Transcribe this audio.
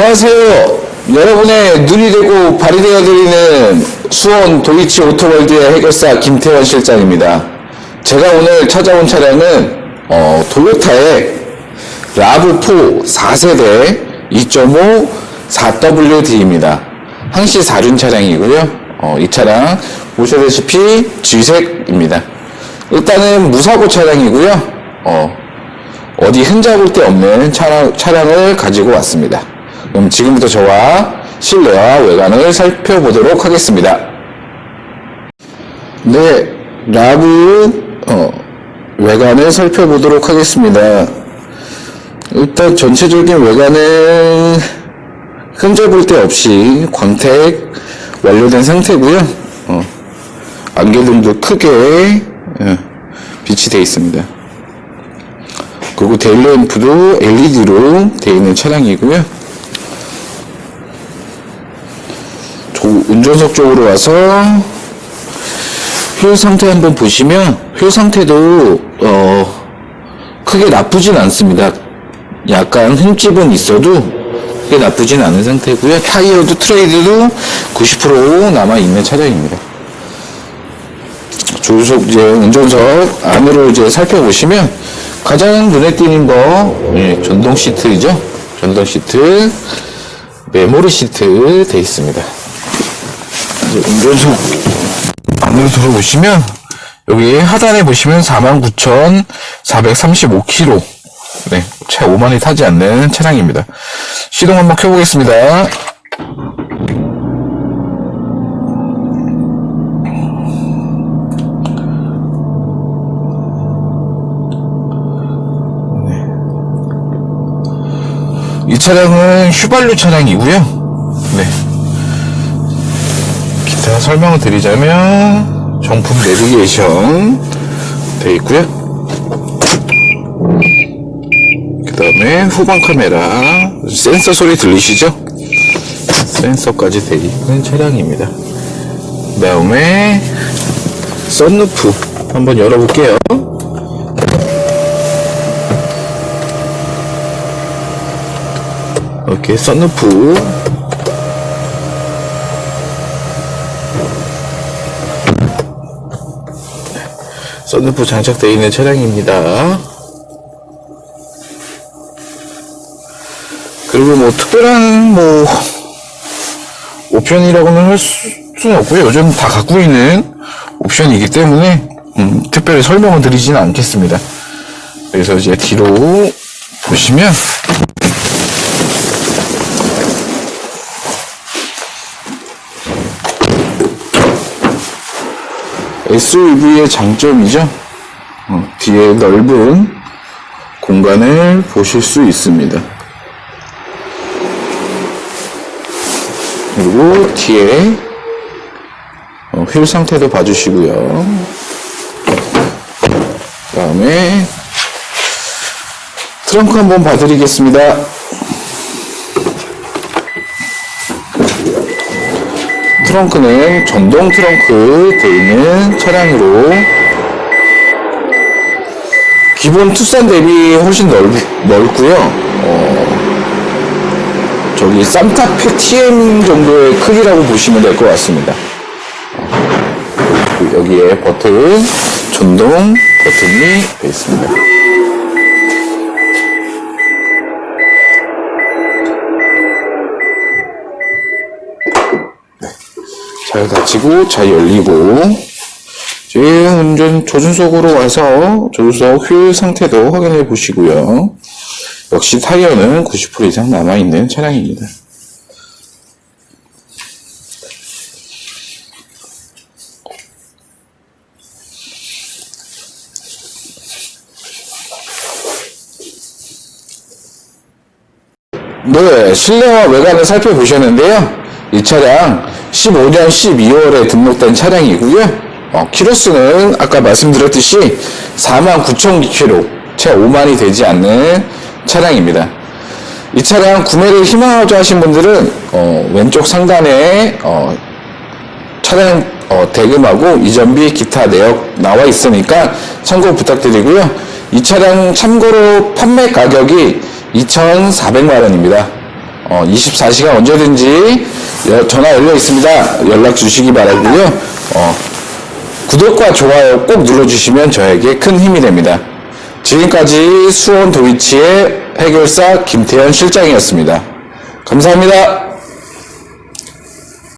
안녕하세요. 여러분의 눈이 되고 발이 되어드리는 수원 도이치 오토월드의 해결사 김태원 실장입니다. 제가 오늘 찾아온 차량은 어, 토요타의 라브4 4세대 2.5 4WD입니다. 항시 4륜 차량이고요. 어, 이 차량 보시다시피 G색입니다. 일단은 무사고 차량이고요. 어, 어디 흠잡을 데 없는 차량, 차량을 가지고 왔습니다. 그럼 지금부터 저와 실내와 외관을 살펴보도록 하겠습니다. 네, 라브 어, 외관을 살펴보도록 하겠습니다. 일단 전체적인 외관은 흠잡을 데 없이 광택 완료된 상태고요. 어, 안개등도 크게 어, 빛이 되어 있습니다. 그리고 데일램프도 LED로 되어 있는 차량이고요. 조- 운전석 쪽으로 와서 휠 상태 한번 보시면 휠 상태도 어, 크게 나쁘진 않습니다. 약간 흠집은 있어도 크게 나쁘진 않은 상태고요. 타이어도 트레이드도 90% 남아 있는 차량입니다. 조수석 이제 운전석 안으로 이제 살펴보시면 가장 눈에 띄는 거 예, 전동 시트이죠. 전동 시트 메모리 시트 돼 있습니다. 이제 운전석 안으로 들어보시면 여기 하단에 보시면 49,435km 네, 차 5만이 타지 않는 차량입니다. 시동 한번 켜보겠습니다. 이 차량은 휘발유 차량이고요. 네. 기타 설명을 드리자면 정품 내비게이션 되어 있고요. 그 다음에 후방 카메라 센서 소리 들리시죠? 센서까지 되어 있는 차량입니다. 그 다음에 썬루프 한번 열어볼게요. 이렇게 썬루프 썬루프 장착되어 있는 차량입니다. 그리고 뭐 특별한 뭐 옵션이라고는 할 수- 수는 없고요. 요즘 다 갖고 있는 옵션이기 때문에 음, 특별히 설명을 드리지는 않겠습니다. 그래서 이제 뒤로 보시면 SUV의 장점이죠. 어, 뒤에 넓은 공간을 보실 수 있습니다. 그리고 뒤에 어, 휠 상태도 봐주시고요. 그 다음에 트렁크 한번 봐드리겠습니다. 트렁크는 전동 트렁크 되어 있는 차량으로 기본 투싼 대비 훨씬 넓, 넓고요. 어, 저기 쌈타페 TM 정도의 크기라고 보시면 될 것 같습니다. 어, 여기에 버튼, 전동 버튼이 되어 있습니다. 잘 닫히고 잘 열리고 이제 운전 조준석으로 와서 조준석 휠 상태도 확인해 보시고요. 역시 타이어는 90% 이상 남아 있는 차량입니다. 네, 실내와 외관을 살펴보셨는데요. 이 차량 15년 12월에 등록된 차량이고요. 어, 키로수는 아까 말씀드렸듯이 49,000km, 채 5만이 되지 않는 차량입니다. 이 차량 구매를 희망하자 하신 분들은 어, 왼쪽 상단에 어, 차량 어, 대금하고 이전비 기타 내역 나와 있으니까 참고 부탁드리고요. 이 차량 참고로 판매 가격이 2,400만 원입니다. 어, 24시간 언제든지 여- 전화 열려 있습니다. 연락 주시기 바라고요. 어, 구독과 좋아요 꼭 눌러주시면 저에게 큰 힘이 됩니다. 지금까지 수원 도이치의 해결사 김태현 실장이었습니다. 감사합니다.